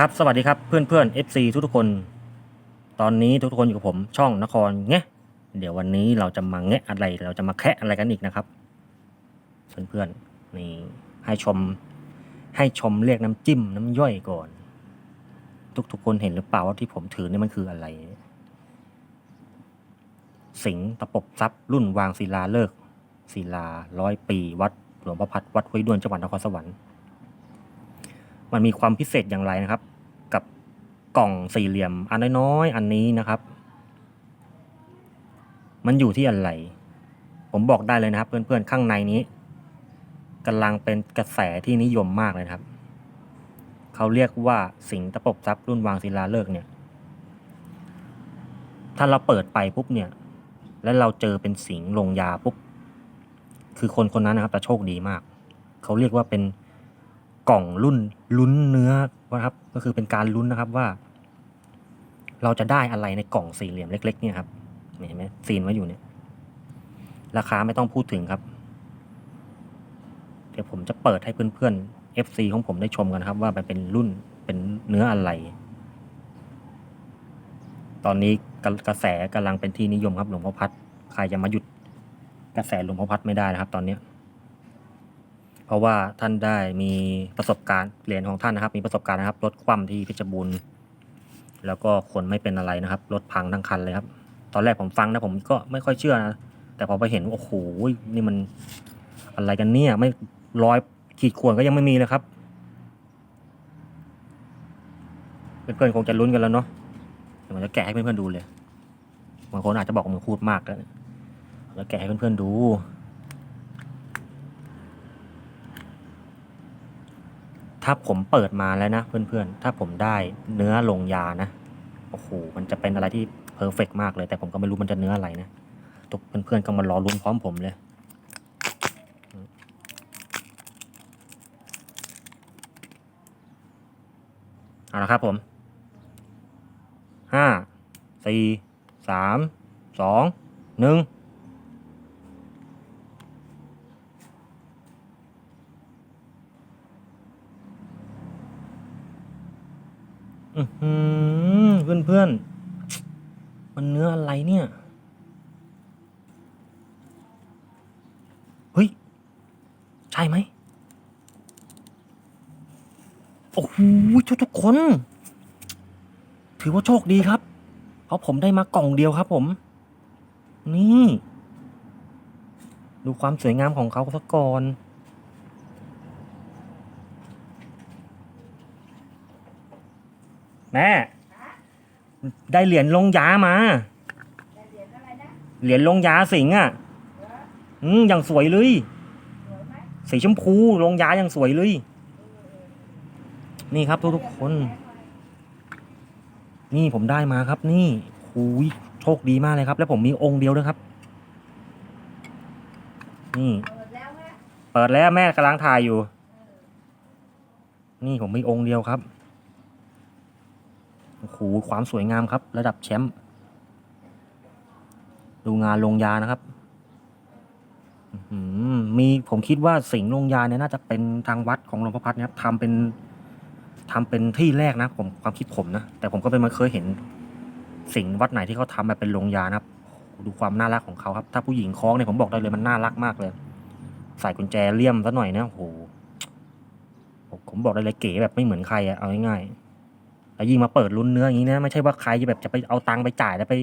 ครับสวัสดีครับเพื่อนเพื่อนๆ FC ทุกทุกๆคน ตอนนี้ทุกๆคนอยู่กับผมช่องนครแงะเดี๋ยววันนี้เราจะมาแงะอะไร เราจะมาแคะอะไรกันอีกนะครับ เพื่อนเพื่อนๆนี่ให้ชมให้ชมเรียกน้ำจิ้มน้ำย่อยก่อน ทุกๆคนเห็นหรือเปล่าว่าที่ผมถือนี่มันคืออะไร สิงตะปบทรัพย์รุ่นวางศิลาเลิกศิลาร้อยปี วัดหลวงประพัดวัดห้วยด้วนจังหวัดนครสวรรค์ มันมีความพิเศษอย่างไรนะครับ กับกล่องสี่เหลี่ยม อันน้อยๆอันนี้นะครับ มันอยู่ที่อะไร ผมบอกได้เลยนะครับ เพื่อนๆข้างในนี้กำลังเป็นกระแสที่นิยมมากเลยครับ เขาเรียกว่าสิงห์ตะปบทรัพย์รุ่นวางศิลาเลิกเนี่ย ถ้าเราเปิดไปปุ๊บเนี่ย แล้วเราเจอเป็นสิงห์ลงยาปุ๊บ คือคนคนนั้นนะครับจะโชคดีมาก เขาเรียกว่าเป็น กล่องรุ่นลุ้นเนื้อนะครับ ก็คือเป็นการลุ้นนะครับว่า เราจะได้อะไรในกล่องสี่เหลี่ยมเล็ก ๆ เนี่ยครับเห็นไหมซีนไว้อยู่เนี่ย ราคาไม่ต้องพูดถึงครับ เดี๋ยวผมจะเปิดให้เพื่อนๆ FC ของผมได้ชมกันครับ ว่ามันเป็นรุ่นเป็นเนื้ออะไร ตอนนี้กระกระแสกำลังเป็นที่นิยมครับหลวงพ่อพัด ใครจะมาหยุดกระแสหลวงพ่อพัดไม่ได้นะครับ ตอนเนี้ เพราะว่าท่านได้มีประสบการณ์เหรียญของท่านนะครับ มีประสบการณ์นะครับรถคว่ำที่เพชรบูรณ์แล้วก็คนไม่เป็นอะไรนะครับรถพังทั้งคันเลยครับ ตอนแรกผมฟังนะผมก็ไม่ค่อยเชื่อนะแต่พอไปเห็นโอ้โหนี่มันอะไรกันเนี่ยไม่ร้อยขีดข่วนก็ยังไม่มีเลยครับเพื่อนๆคงจะลุ้นกันแล้วเนาะเดี๋ยวผมจะแกะให้เพื่อนๆดูเลยบางคนอาจจะบอกว่ามันพูดมากแล้วแล้วแกะให้เพื่อนๆดู ถ้าผมเปิดมาแล้วนะเพื่อนๆ ถ้าผมได้เนื้อลงยานะ โอ้โห มันจะเป็นอะไรที่เพอร์เฟกมากเลย แต่ผมก็ไม่รู้มันจะเนื้ออะไรนะทุกเพื่อนๆก็มารอลุ้นพร้อมผมเลย เอาละครับผม ห้า สี่ สาม สอง หนึ่ง อือหือ เพื่อนเพื่อนมันเนื้ออะไรเนี่ย เฮ้ย ใช่ไหม โอ้โหทุกทุกคน ถือว่าโชคดีครับ เพราะผมได้มากล่องเดียวครับผม นี่ ดูความสวยงามของเขาสักก่อน แม่ ได้เหรียญลงยามา เหรียญลงยาสิงห์อะอืมอย่างสวยเลย สีชมพูลงยาอย่างสวยเลย นี่ครับทุกทุกๆคน นี่ผมได้มาครับ นี่หูยโชคดีมากเลยครับ แล้วผมมีองค์เดียวด้วยครับ นี่ เปิดแล้วแม่กำลังถ่ายอยู่ นี่ผมมีองค์เดียวครับ โอ้โหความสวยงามครับ ระดับแชมป์ดูงานลงยานะครับมีผมคิดว่าสิงห์ลงยาเนี่ยน่าจะเป็นทางวัดของหลวงพ่อพัดนะครับทำเป็นทำเป็นที่แรกนะผมความคิดผมนะแต่ผมก็ไม่เคยเห็นสิงห์วัดไหนที่เขาทำแบบเป็นลงยานะครับดูความน่ารักของเขาครับ ถ้าผู้หญิงคล้องเนี่ยผมบอกได้เลยมันน่ารักมากเลย ใส่กุญแจเลี่ยมซะหน่อยนะโอ้โหผมผมบอกได้เลยเก๋แบบไม่เหมือนใครอะเอาง่ายๆ แล้วยิ่งมาเปิดลุ้นเนื้ออย่างนี้นะไม่ใช่ว่าใครจะแบบจะไปเอาตังค์ไปจ่ายแล้วไป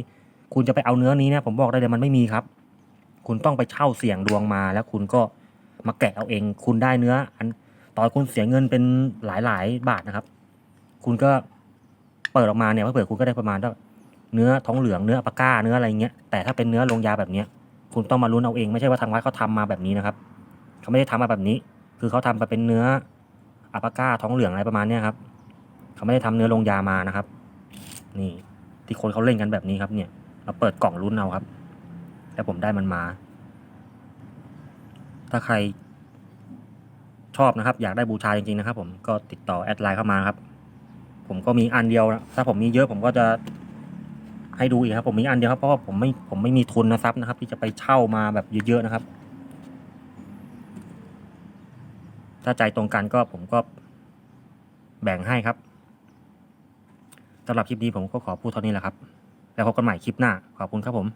คุณจะไปเอาเนื้อนี้นะผมบอกได้เลยมันไม่มีครับ คุณต้องไปเช่าเสี่ยงดวงมาแล้วคุณก็มาแกะเอาเอง คุณได้เนื้อ อันตอนคุณเสียเงินเป็นหลายหลายบาทนะครับ คุณก็เปิดออกมาเนี่ยเผื่อคุณก็ได้ประมาณเนื้อท้องเหลืองเนื้อปาก้าเนื้ออะไรเงี้ยแต่ถ้าเป็นเนื้อลงยาแบบเนี้ย คุณต้องมาลุ้นเอาเองไม่ใช่ว่าทางวัดเขาทำมาแบบนี้นะครับเขาไม่ได้ทำมาแบบนี้ คือเขาทำมาเป็นเนื้ออัปปาก้าท้องเหลืองอะไรประมาณเนี้ยครับ เขาไม่ได้ทำเนื้อลงยามานะครับ นี่ที่คนเขาเล่นกันแบบนี้ครับ เนี่ย เราเปิดกล่องลุ้นเอาครับ แล้วผมได้มันมา ถ้าใครชอบนะครับ อยากได้บูชาจริงๆนะครับ ผมก็ติดต่อแอดไลน์เข้ามาครับ ผมก็มีอันเดียวนะถ้าผมมีเยอะผมก็จะให้ดูอีกครับ ผมมีอันเดียวครับเพราะว่าผมไม่ผมไม่มีทุนนะครับนะครับ ที่จะไปเช่ามาแบบเยอะๆนะครับ ถ้าใจตรงกันก็ผมก็แบ่งให้ครับ สำหรับคลิปนี้ผมก็ขอพูดเท่านี้แหละครับ แล้วพบกันใหม่คลิปหน้า ขอบคุณครับผม